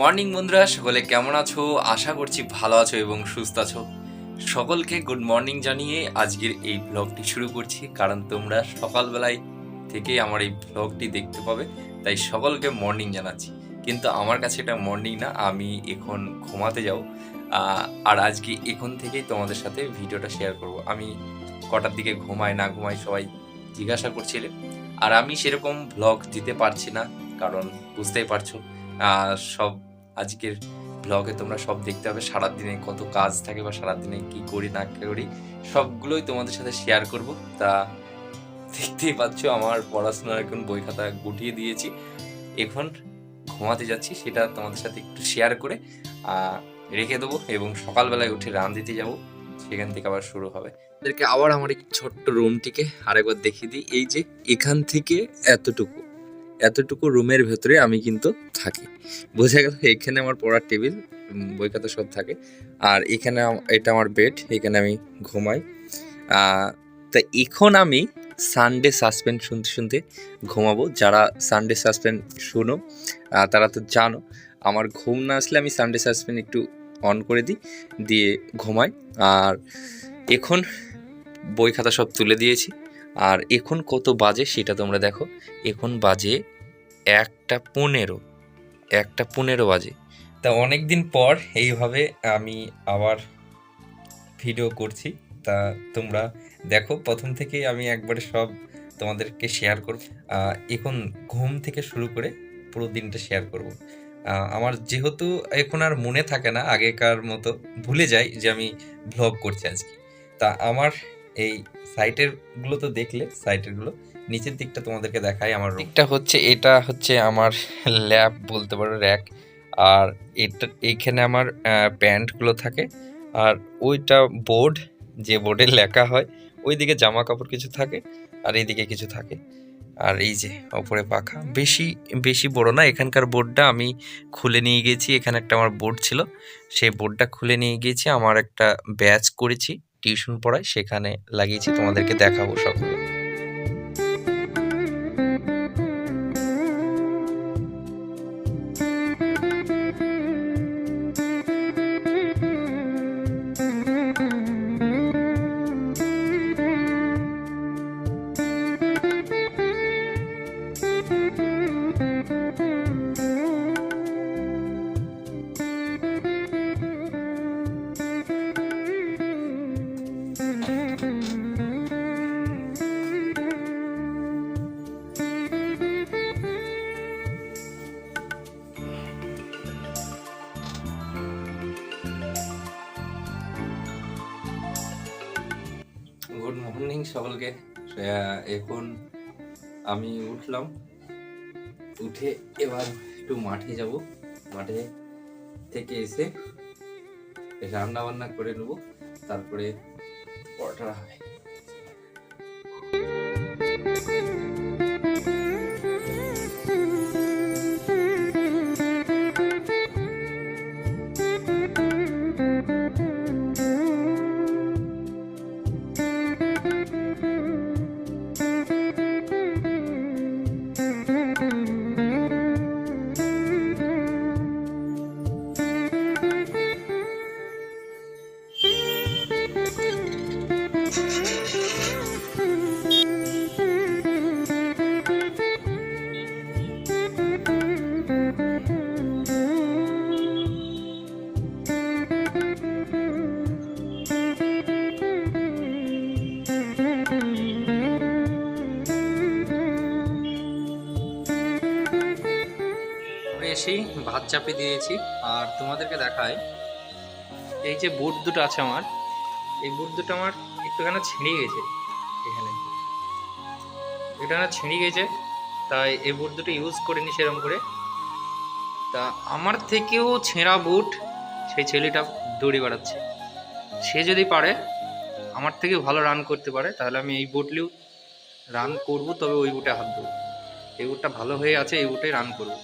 Morning বন্ধুরা, সকলে কেমন আছো? আশা করছি ভালো আছো এবং সুস্থ আছো। সকলকে গুড মর্নিং জানিয়ে আজকের এই ব্লগটি শুরু করছি, কারণ তোমরা সকালবেলায় থেকেই আমার এই ব্লগটি দেখতে পাবে, তাই সকলকে মর্নিং জানাচ্ছি। কিন্তু আমার কাছে এটা মর্নিং না, আমি এখন ঘুমাতে যাব। আর আজকে এখন থেকেই তোমাদের সাথে ভিডিওটা শেয়ার করব। আমি কটার দিকে ঘুমাই, না ঘুমাই সবাই জিজ্ঞাসা করছিলে। আর আমি সেরকম ব্লগ দিতে পারছি না, কারণ বুঝতেই পারছ সব আজকের ব্লগে তোমরা সব দেখতে হবে সারাদিনে কত কাজ থাকে বা সারাদিনে কি করি, না করি, সবগুলোই তোমাদের সাথে শেয়ার করব। তা দেখতেই পাচ্ছ আমার পড়াশোনার এখন বই খাতা গুটিয়ে দিয়েছি। এখন ঘুমাতে যাচ্ছি, সেটা তোমাদের সাথে একটু শেয়ার করে রেখে দেবো এবং সকালবেলায় উঠে রান দিতে যাব, সেখান থেকে আবার শুরু হবে। এদেরকে আবার আমার এই ছোট্ট রুমটিকে আরেকবার দেখিয়ে দিই, এই যে এখান থেকে এতটুকু। এতটুকু রুমের ভেতরে আমি কিন্তু থাকি। বোঝা গেল এখানে আমার পড়ার টেবিল বই খাতা সব থাকে। আর এখানে এটা আমার বেড, এখানে আমি ঘুমাই। তা এখন আমি সানডে সাসপেন্ড শুনতে শুনতে ঘুমাবো। যারা সানডে সাসপেন্ড শুনো তারা তো জানো, আমার ঘুম না আসলে আমি সানডে সাসপেন্ড একটু অন করে দিই, দিয়ে ঘুমাই। আর এখন বই খাতা সব তুলে দিয়েছি। আর এখন কত বাজে সেটা তোমরা দেখো। এখন বাজে একটা পনেরো একটা পনেরো বাজে। তা অনেক দিন পর এইভাবে আমি আবার ভিডিও করছি। তা তোমরা দেখো, প্রথম থেকে আমি একবারে সব তোমাদেরকে শেয়ার করব। এখন ঘুম থেকে শুরু করে পুরো দিনটা শেয়ার করব। আমার যেহেতু এখন আর মনে থাকে না আগেকার মতো ভুলে যাই যে আমি ভ্লগ করছি আজকে। তা আমার এই সাইটেরগুলো তো দেখলে সাইটেরগুলো নিচের দিকটা তোমাদেরকে দেখাই আমার দিকটা হচ্ছে, এটা হচ্ছে আমার ল্যাব বলতে পারো র্যাক আর এটা, এইখানে আমার প্যান্টগুলো থাকে। আর ওইটা বোর্ড যে বোর্ডে লেখা হয়, ওইদিকে জামা কাপড় কিছু থাকে, আর এইদিকে কিছু থাকে। আর এই যে, ওপরে পাখা। বেশি বেশি বড় না, এখানকার বোর্ডটা আমি খুলে নিয়ে গেছি এখানে একটা আমার বোর্ড ছিল। সেই বোর্ডটা খুলে নিয়ে গিয়েছি, আমার একটা ব্যাচ করেছি। টিউশন পড়াই সেখানে লাগিয়েছি তোমাদেরকে দেখাবো সবগুলো গুড মর্নিং সকলকে। এখন আমি উঠলাম। উঠে এবার একটু মাঠে যাব। মাঠে থেকে এসে রান্না বান্না করে নেব। তারপরে পরোটা এসেই ভাত চাপে দিয়েছি। আর তোমাদেরকে দেখায় এই যে বুট দুটো আছে আমার, এই বুট দুটো আমার একটুখানি ছিঁড়ে গেছে এখানে। এখানে ছিঁড়ে গেছে, তাই এই বুট দুটো ইউজ করিনি সেরকম করে। তা আমার থেকেও ছেঁড়া বুট সেই ছেলেটা দৌড়ে বেড়াচ্ছে। সে যদি পারে, আমার থেকে ভালো রান করতে পারে, তাহলে আমি এই বুটলিও রান করব, তবে ওই বুটে হাত দেবো। এই বুটটা ভালো হয়ে আছে, এই বুটে রান করব।